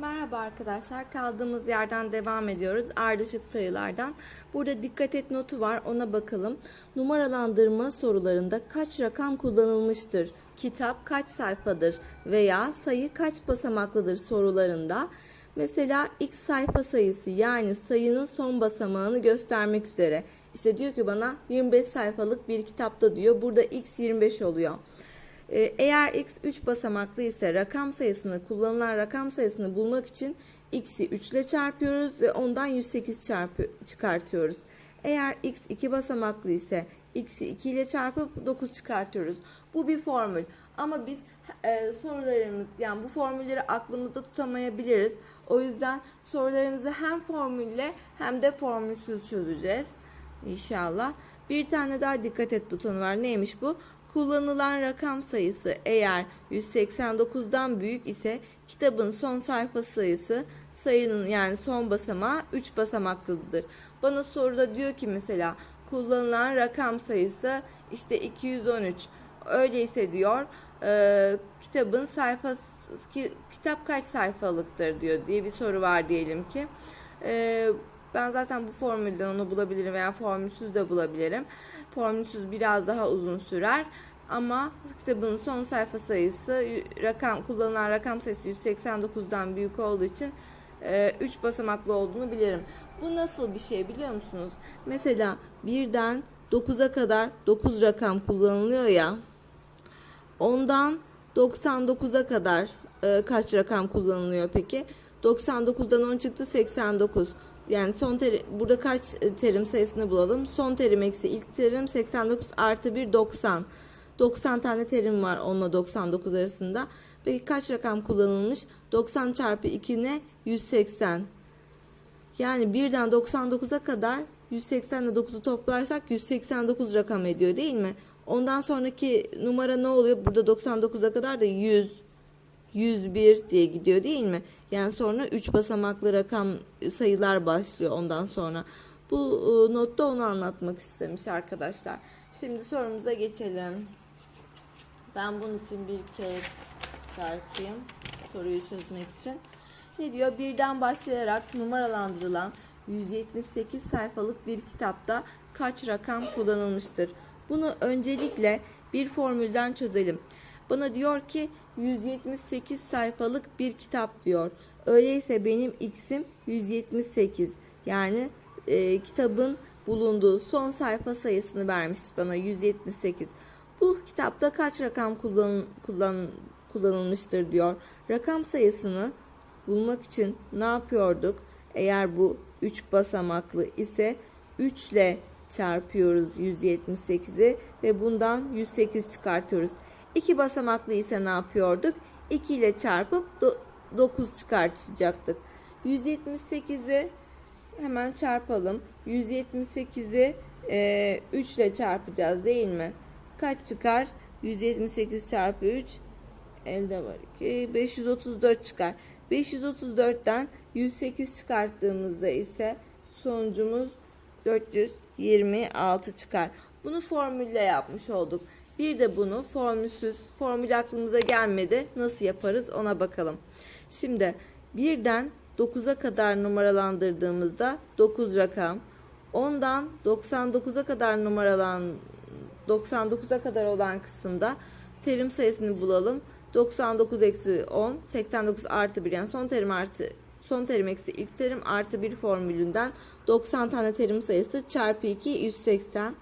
Merhaba arkadaşlar. Kaldığımız yerden devam ediyoruz. Ardışık sayılardan. Burada dikkat et notu var. Ona bakalım. Numaralandırma sorularında kaç rakam kullanılmıştır? Kitap kaç sayfadır? Veya sayı kaç basamaklıdır sorularında Mesela x sayfa sayısı yani sayının son basamağını göstermek üzere. İşte diyor ki bana 25 sayfalık bir kitapta diyor. Burada x 25 oluyor. Ee, Eğer x 3 basamaklı ise rakam sayısını kullanılan rakam sayısını bulmak için x'i 3 ile çarpıyoruz ve ondan 108 çarpı çıkartıyoruz. Eğer x 2 basamaklı ise x'i 2 ile çarpıp 9 çıkartıyoruz. Bu bir formül ama biz e, sorularımız yani bu formülleri aklımızda tutamayabiliriz. O yüzden sorularımızı hem formülle hem de formülsüz çözeceğiz. İnşallah. Bir tane daha dikkat et butonu var. Neymiş bu? Kullanılan rakam sayısı eğer 189'dan büyük ise kitabın son sayfa sayısı sayının yani son basamağı 3 basamaklıdır. Bana soruda diyor ki mesela kullanılan rakam sayısı işte 213. Öyleyse diyor e, kitabın sayfası ki, kitap kaç sayfalıktır diyor diye bir soru var diyelim ki. E, ben zaten bu formülden onu bulabilirim veya formülsüz de bulabilirim. Formülsüz biraz daha uzun sürer. Ama kitabın son sayfa sayısı rakam kullanılan rakam sayısı 189'dan büyük olduğu için 3 basamaklı olduğunu bilirim. Bu nasıl bir şey biliyor musunuz? Mesela birden 9'a kadar 9 rakam kullanılıyor ya. Ondan 99'a kadar e, kaç rakam kullanılıyor peki? 99'dan 10 çıktı 89. Yani son terim, burada kaç terim sayısını bulalım? Son terim eksi ilk terim 89 artı 1 90. 90 tane terim var onunla 99 arasında. Peki kaç rakam kullanılmış? 90 çarpı 2 ne? 180. Yani birden 99'a kadar 180 ile 9'u toplarsak 189 rakam ediyor değil mi? Ondan sonraki numara ne oluyor? Burada 99'a kadar da 100, 101 diye gidiyor değil mi? Yani sonra 3 basamaklı rakam sayılar başlıyor ondan sonra. Bu e, notta onu anlatmak istemiş arkadaşlar. Şimdi sorumuza geçelim. Ben bunun için bir kağıt çıkartayım. Soruyu çözmek için. Ne diyor? Birden başlayarak numaralandırılan 178 sayfalık bir kitapta kaç rakam kullanılmıştır? Bunu öncelikle bir formülden çözelim. Bana diyor ki 178 sayfalık bir kitap diyor. Öyleyse benim x'im 178. Yani e, kitabın bulunduğu son sayfa sayısını vermiş bana 178. Bu kitapta kaç rakam kullan, kullan, kullanılmıştır diyor. Rakam sayısını bulmak için ne yapıyorduk? Eğer bu 3 basamaklı ise 3 ile çarpıyoruz 178'i ve bundan 108 çıkartıyoruz. 2 basamaklı ise ne yapıyorduk? 2 ile çarpıp 9 çıkartacaktık. 178'i hemen çarpalım. 178'i e, 3 ile çarpacağız değil mi? Kaç çıkar? 178 çarpı 3 elde var 2 534 çıkar. 534'ten 108 çıkarttığımızda ise sonucumuz 426 çıkar. Bunu formülle yapmış olduk. Bir de bunu formülsüz, formül aklımıza gelmedi. Nasıl yaparız ona bakalım. Şimdi birden 9'a kadar numaralandırdığımızda 9 rakam. Ondan 99'a kadar numaralan 99'a kadar olan kısımda terim sayısını bulalım. 99 eksi 10, 89 artı 1 yani son terim artı son terim eksi ilk terim artı 1 formülünden 90 tane terim sayısı çarpı 2 180.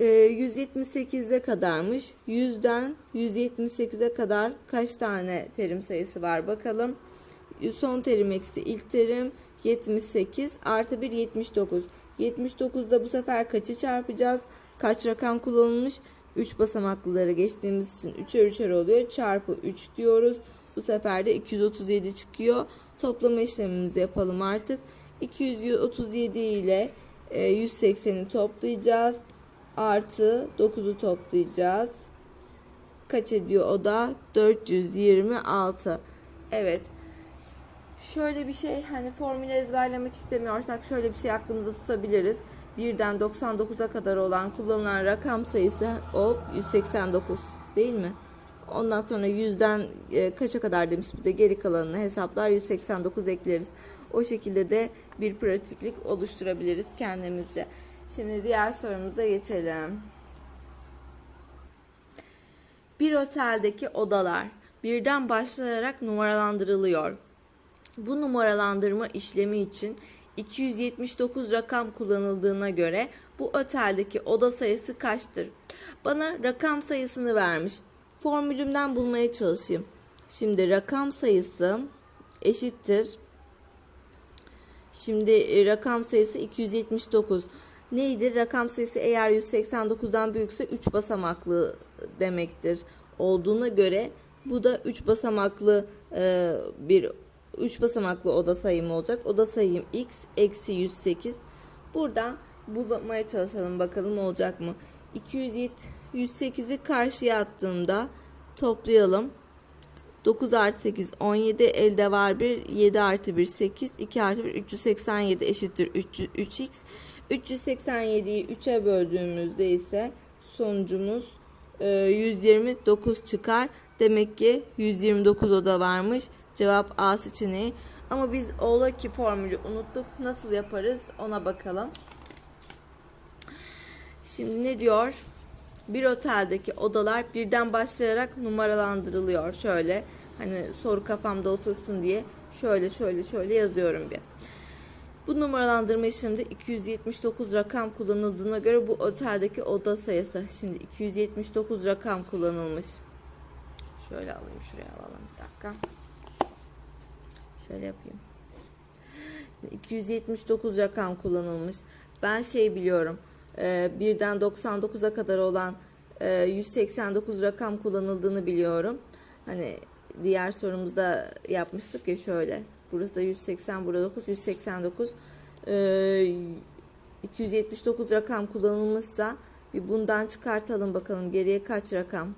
Ee, 178'e kadarmış. 100'den 178'e kadar kaç tane terim sayısı var bakalım. Son terim eksi ilk terim 78 artı 1 79. 79'da bu sefer kaçı çarpacağız? Kaç rakam kullanılmış? 3 basamaklıları geçtiğimiz için 3'er 3'er oluyor. Çarpı 3 diyoruz. Bu sefer de 237 çıkıyor. Toplama işlemimizi yapalım artık. 237 ile 180'i toplayacağız. Artı 9'u toplayacağız. Kaç ediyor o da? 426. Evet. Şöyle bir şey hani formülü ezberlemek istemiyorsak şöyle bir şey aklımızda tutabiliriz. Birden 99'a kadar olan kullanılan rakam sayısı o 189 değil mi? Ondan sonra yüzden e, kaça kadar demiş bir de geri kalanını hesaplar 189 ekleriz. O şekilde de bir pratiklik oluşturabiliriz kendimizce. Şimdi diğer sorumuza geçelim. Bir oteldeki odalar birden başlayarak numaralandırılıyor. Bu numaralandırma işlemi için 279 rakam kullanıldığına göre bu oteldeki oda sayısı kaçtır? Bana rakam sayısını vermiş. Formülümden bulmaya çalışayım. Şimdi rakam sayısı eşittir. Şimdi e, rakam sayısı 279. Neydi? Rakam sayısı eğer 189'dan büyükse 3 basamaklı demektir. Olduğuna göre bu da 3 basamaklı e, bir 3 basamaklı oda sayım olacak. Oda sayım x eksi 108. Buradan bulmaya çalışalım bakalım olacak mı? 208'i karşıya attığımda toplayalım. 9 artı 8 17 elde var 1 7 artı 1 8 2 artı 1 387 eşittir 3, 3x 387'yi 3'e böldüğümüzde ise sonucumuz e, 129 çıkar. Demek ki 129 oda varmış. Cevap A seçeneği. Ama biz ola ki formülü unuttuk. Nasıl yaparız ona bakalım. Şimdi ne diyor? Bir oteldeki odalar birden başlayarak numaralandırılıyor. Şöyle hani soru kafamda otursun diye şöyle şöyle şöyle yazıyorum bir. Bu numaralandırma işleminde 279 rakam kullanıldığına göre bu oteldeki oda sayısı. Şimdi 279 rakam kullanılmış. Şöyle alayım şuraya alalım bir dakika. Şöyle yapayım. 279 rakam kullanılmış. Ben şey biliyorum. E, birden 99'a kadar olan e, 189 rakam kullanıldığını biliyorum. Hani diğer sorumuzda yapmıştık ya şöyle. Burası da 180, burada 9, 189. E, 279 rakam kullanılmışsa bir bundan çıkartalım bakalım geriye kaç rakam.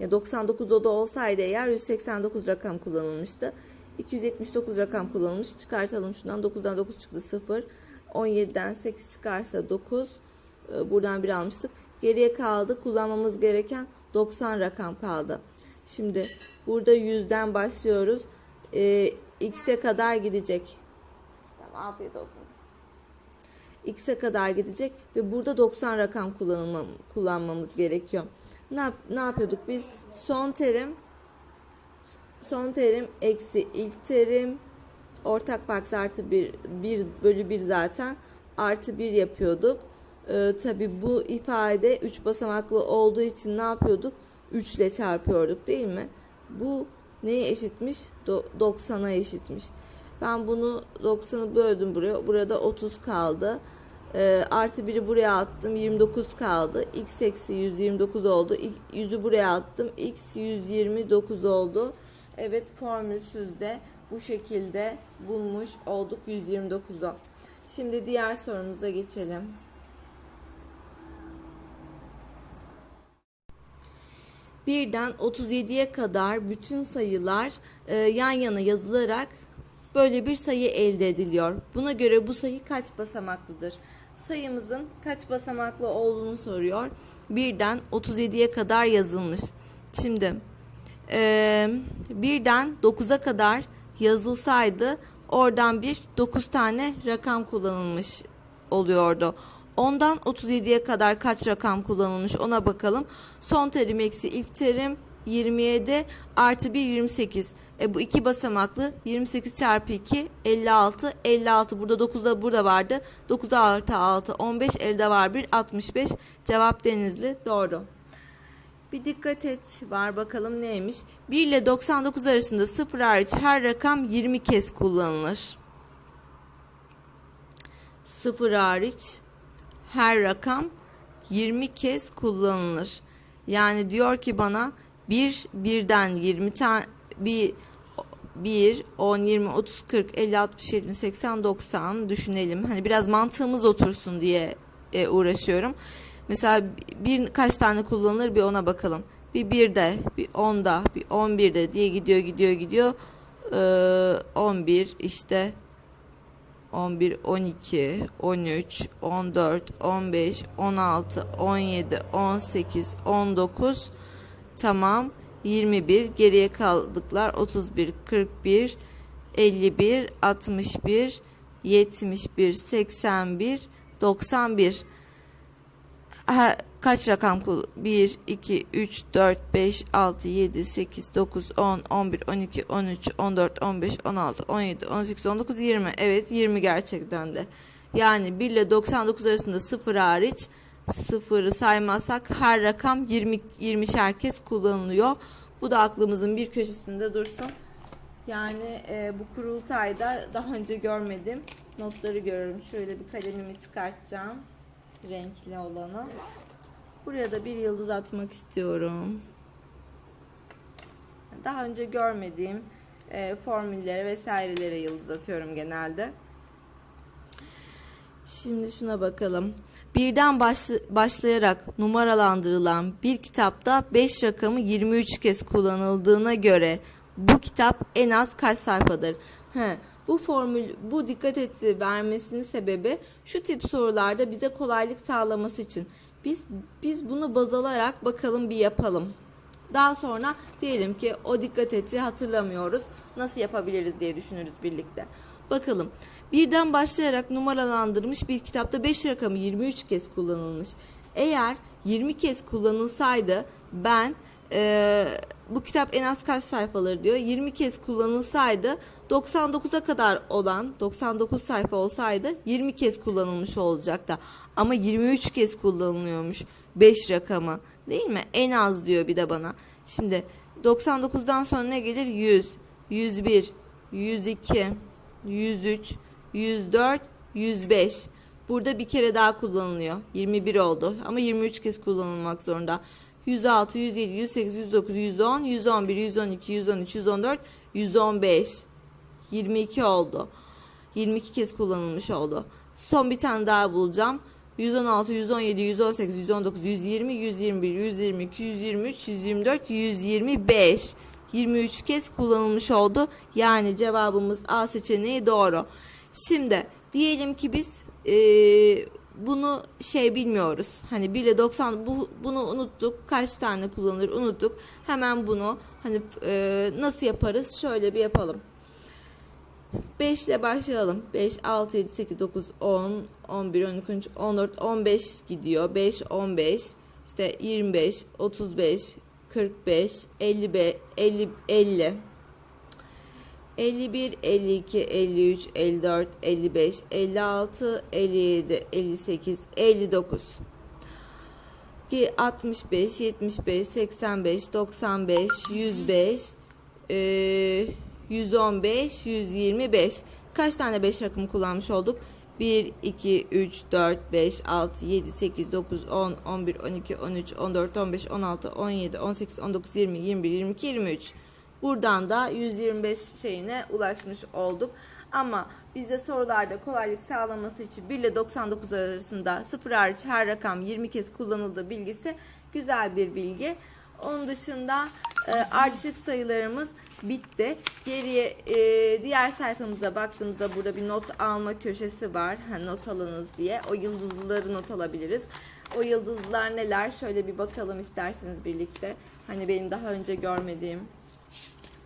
Ya 99 oda olsaydı eğer 189 rakam kullanılmıştı. 279 rakam kullanılmış. Çıkartalım şundan. 9'dan 9 çıktı 0. 17'den 8 çıkarsa 9. Ee, Buradan bir almıştık. Geriye kaldı. Kullanmamız gereken 90 rakam kaldı. Şimdi burada 100'den başlıyoruz. Ee, X'e kadar gidecek. Tamam afiyet olsun. X'e kadar gidecek ve burada 90 rakam kullanmam, kullanmamız gerekiyor. Ne, ne yapıyorduk biz? Son terim son terim eksi ilk terim ortak parça artı 1, 1 bölü 1 zaten artı 1 yapıyorduk. Ee, Tabi bu ifade 3 basamaklı olduğu için ne yapıyorduk? 3 ile çarpıyorduk değil mi? Bu neye eşitmiş? 90'a eşitmiş. Ben bunu 90'ı böldüm buraya. Burada 30 kaldı. E, artı 1'i buraya attım. 29 kaldı. X eksi 129 oldu. 100'ü buraya attım. X 129 oldu. Evet formülsüz de bu şekilde bulmuş olduk 129'u. Şimdi diğer sorumuza geçelim. Birden 37'ye kadar bütün sayılar e, yan yana yazılarak böyle bir sayı elde ediliyor. Buna göre bu sayı kaç basamaklıdır? Sayımızın kaç basamaklı olduğunu soruyor. Birden 37'ye kadar yazılmış. Şimdi e, birden 9'a kadar yazılsaydı oradan bir 9 tane rakam kullanılmış oluyordu. Ondan 37'ye kadar kaç rakam kullanılmış ona bakalım. Son terim eksi ilk terim 27 artı 1 28. E bu iki basamaklı 28 çarpı 2 56 56 burada 9'da burada vardı 9 artı 6 15 elde var 1 65 cevap Denizli doğru. Bir dikkat et var bakalım neymiş. 1 ile 99 arasında 0 hariç her rakam 20 kez kullanılır. 0 hariç her rakam 20 kez kullanılır. Yani diyor ki bana bir birden 20 tane bir 1, 10, 20, 30, 40, 50, 60, 70, 80, 90 düşünelim. Hani biraz mantığımız otursun diye e, uğraşıyorum. Mesela bir kaç tane kullanılır bir ona bakalım. Bir birde, bir onda, bir on birde diye gidiyor gidiyor gidiyor. Ee, 11 işte 11, 12, 13, 14, 15, 16, 17, 18, 19 tamam. 21 geriye kaldıklar 31 41 51 61 71 81 91 Ha, kaç rakam kul? 1, 2, 3, 4, 5, 6, 7, 8, 9, 10, 11, 12, 13, 14, 15, 16, 17, 18, 19, 20. Evet 20 gerçekten de. Yani 1 ile 99 arasında 0 hariç sıfırı saymazsak her rakam 20 20'şer kez kullanılıyor. Bu da aklımızın bir köşesinde dursun. Yani e, bu kurultayda daha önce görmedim. Notları görüyorum. Şöyle bir kalemimi çıkartacağım. Renkli olanı. Buraya da bir yıldız atmak istiyorum. Daha önce görmediğim e, formüllere vesairelere yıldız atıyorum genelde. Şimdi şuna bakalım. Birden başlayarak numaralandırılan bir kitapta 5 rakamı 23 kez kullanıldığına göre bu kitap en az kaç sayfadır? He, bu formül, bu dikkat etti vermesinin sebebi şu tip sorularda bize kolaylık sağlaması için. Biz biz bunu baz alarak bakalım bir yapalım. Daha sonra diyelim ki o dikkat etti hatırlamıyoruz. Nasıl yapabiliriz diye düşünürüz birlikte. Bakalım. Birden başlayarak numaralandırmış bir kitapta 5 rakamı 23 kez kullanılmış. Eğer 20 kez kullanılsaydı ben eee, bu kitap en az kaç sayfaları diyor. 20 kez kullanılsaydı 99'a kadar olan 99 sayfa olsaydı 20 kez kullanılmış olacaktı. Ama 23 kez kullanılıyormuş 5 rakamı. Değil mi? En az diyor bir de bana. Şimdi 99'dan sonra ne gelir? 100, 101, 102, 103, 104, 105. Burada bir kere daha kullanılıyor. 21 oldu ama 23 kez kullanılmak zorunda. 106, 107, 108, 109, 110, 111, 112, 113, 114, 115. 22 oldu. 22 kez kullanılmış oldu. Son bir tane daha bulacağım. 116, 117, 118, 119, 120, 121, 122, 123, 124, 125. 23 kez kullanılmış oldu. Yani cevabımız A seçeneği doğru. Şimdi diyelim ki biz eee, bunu şey bilmiyoruz. Hani 1 ile 90 bu, bunu unuttuk. Kaç tane kullanılır unuttuk. Hemen bunu hani eee, nasıl yaparız? Şöyle bir yapalım. 5 ile başlayalım. 5, 6, 7, 8, 9, 10, 11, 12, 13, 14, 15 gidiyor. 5, 15, işte 25, 35, 45, 55, 50, 50. 51, 52, 53, 54, 55, 56, 57, 58, 59. Ki 65, 75, 85, 95, 105, eee, 115, 125. Kaç tane 5 rakamı kullanmış olduk? 1, 2, 3, 4, 5, 6, 7, 8, 9, 10, 11, 12, 13, 14, 15, 16, 17, 18, 19, 20, 21, 22, 23. Buradan da 125 şeyine ulaşmış olduk. Ama bize sorularda kolaylık sağlaması için 1 ile 99 arasında 0 hariç her rakam 20 kez kullanıldığı bilgisi güzel bir bilgi. Onun dışında e, ardışık sayılarımız bitti. Geriye e, diğer sayfamıza baktığımızda burada bir not alma köşesi var. Ha, not alınız diye. O yıldızları not alabiliriz. O yıldızlar neler? Şöyle bir bakalım isterseniz birlikte. Hani benim daha önce görmediğim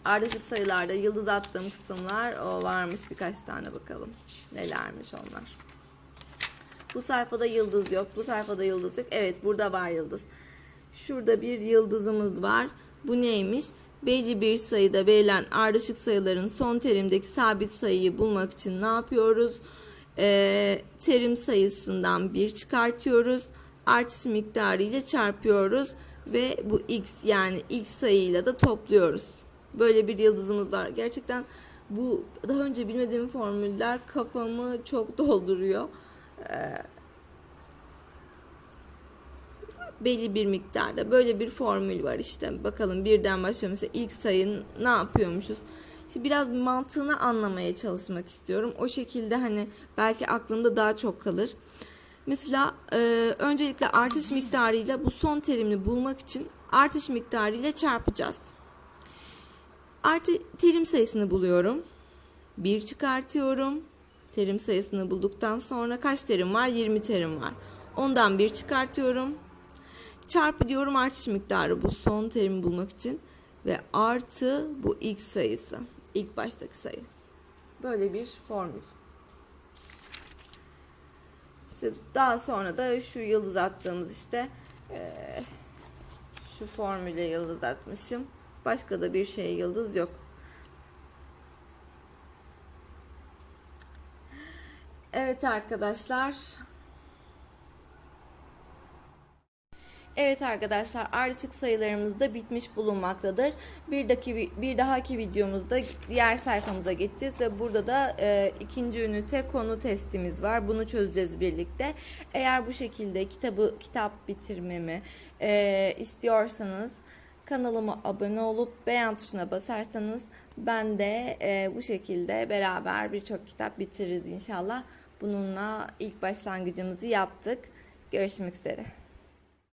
ardışık sayılarda yıldız attığım kısımlar o varmış birkaç tane bakalım. Nelermiş onlar. Bu sayfada yıldız yok. Bu sayfada yıldız yok. Evet burada var yıldız. Şurada bir yıldızımız var. Bu neymiş? Belli bir sayıda verilen ardışık sayıların son terimdeki sabit sayıyı bulmak için ne yapıyoruz? Ee, terim sayısından bir çıkartıyoruz. Artış miktarı ile çarpıyoruz. Ve bu x yani x sayıyla da topluyoruz. Böyle bir yıldızımız var. Gerçekten bu daha önce bilmediğim formüller kafamı çok dolduruyor. Ee, belli bir miktarda böyle bir formül var işte. Bakalım birden başlıyor. Mesela ilk sayın ne yapıyormuşuz? Şimdi biraz mantığını anlamaya çalışmak istiyorum. O şekilde hani belki aklımda daha çok kalır. Mesela e, öncelikle artış miktarıyla bu son terimini bulmak için artış miktarıyla çarpacağız. Artı terim sayısını buluyorum. 1 çıkartıyorum. Terim sayısını bulduktan sonra kaç terim var? 20 terim var. Ondan 1 çıkartıyorum. Çarpı diyorum artış miktarı bu son terimi bulmak için. ve artı bu x sayısı. ilk baştaki sayı. Böyle bir formül. İşte daha sonra da şu yıldız attığımız işte şu formüle yıldız atmışım. Başka da bir şeye yıldız yok. Evet arkadaşlar. Evet arkadaşlar ardışık sayılarımız da bitmiş bulunmaktadır. Bir, daki, bir dahaki videomuzda diğer sayfamıza geçeceğiz ve burada da e, ikinci ünite konu testimiz var. Bunu çözeceğiz birlikte. Eğer bu şekilde kitabı kitap bitirmemi e, istiyorsanız kanalıma abone olup beğen tuşuna basarsanız ben de e, bu şekilde beraber birçok kitap bitiririz inşallah. Bununla ilk başlangıcımızı yaptık. Görüşmek üzere.